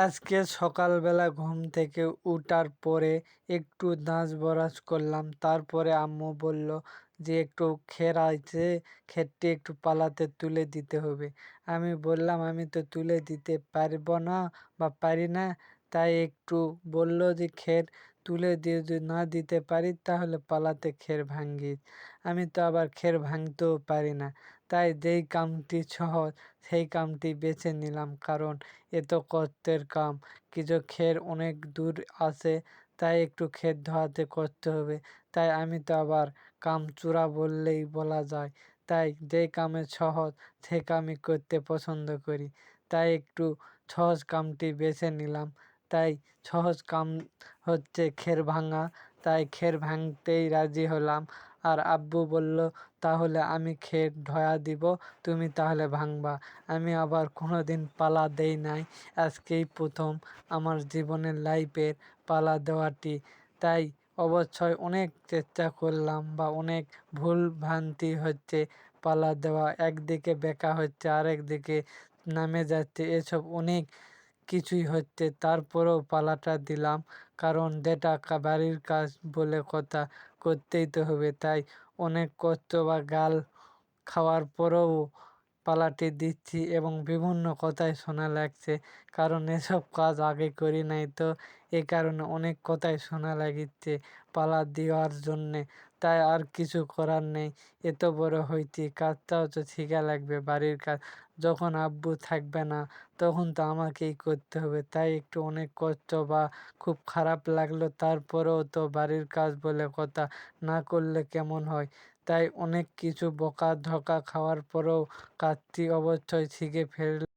আজকে সকালবেলা ঘুম থেকে উঠার পরে একটু দাঁত ব্রাশ করলাম। তারপরে আম্মু বলল যে, একটু খের আছে, খেরটি একটু পালাতে তুলে দিতে হবে। আমি বললাম, আমি তো তুলে দিতে পারব না বা পারি না। তাই একটু বলল যে, খের তুলে দিয়ে যদি না দিতে পারি, তাহলে পালাতে খের ভাঙ্গিস আমি তো আবার খের ভাঙতেও পারি না। তাই যেই কামটি সহজ, সেই কামটি বেছে নিলাম। কারণ এত কষ্টের কাম। কিছু খের অনেক দূর আছে, তাই একটু ক্ষেত ধোয়াতে করতে হবে। তাই আমি তো আবার কাম চূড়া বললেই বলা যায়। তাই যে কামে সহজ সে কামই করতে পছন্দ করি। তাই একটু সহজ কামটি বেছে নিলাম। তাই সহজ কাম হচ্ছে খের ভাঙা। তাই খের ভাঙতেই রাজি হলাম। আর আব্বু বলল, তাহলে আমি খের ধয়া দিব, তুমি তাহলে ভাঙবা। আমি আবার কোনো দিন পালা দেই নাই, আজকেই প্রথম আমার জীবনের লাইফের পালা দেওয়াটি। তাই অবশ্যই অনেক চেষ্টা করলাম বা অনেক ভুল ভ্রান্তি হচ্ছে পালা দেওয়া। একদিকে বেঁকা হচ্ছে আরেক দিকে নামে যাচ্ছে। এসব অনেক কিছুই হচ্ছে তারপরেও পালাটা দিলাম। কারণ যেটা বাড়ির কাজ বলে কথা করতেই তো হবে। তাই অনেক কষ্ট বা গাল খাওয়ার পরেও পালাটি দিচ্ছি এবং বিভিন্ন কথাই শোনা লাগছে। কারণ এসব কাজ আগে করি নাই তো এ কারণে অনেক কথাই শোনা লাগিচ্ছে পালা দেওয়ার জন্যে। তাই আর কিছু করার নেই। এত বড় হয়েছি কাজটাও তো শিখা লাগবে বাড়ির কাজ। যখন আব্বু থাকবে না, তখন তো আমাকেই করতে হবে। তাই একটু অনেক কষ্ট বা খুব খারাপ লাগল, তারপরেও তো বাড়ির কাজ বলে কথা না করলে কেমন হয়? তাই অনেক কিছু বকা ধকা খাওয়ার পরেও কাজটি অবশ্যই শিখে ফেল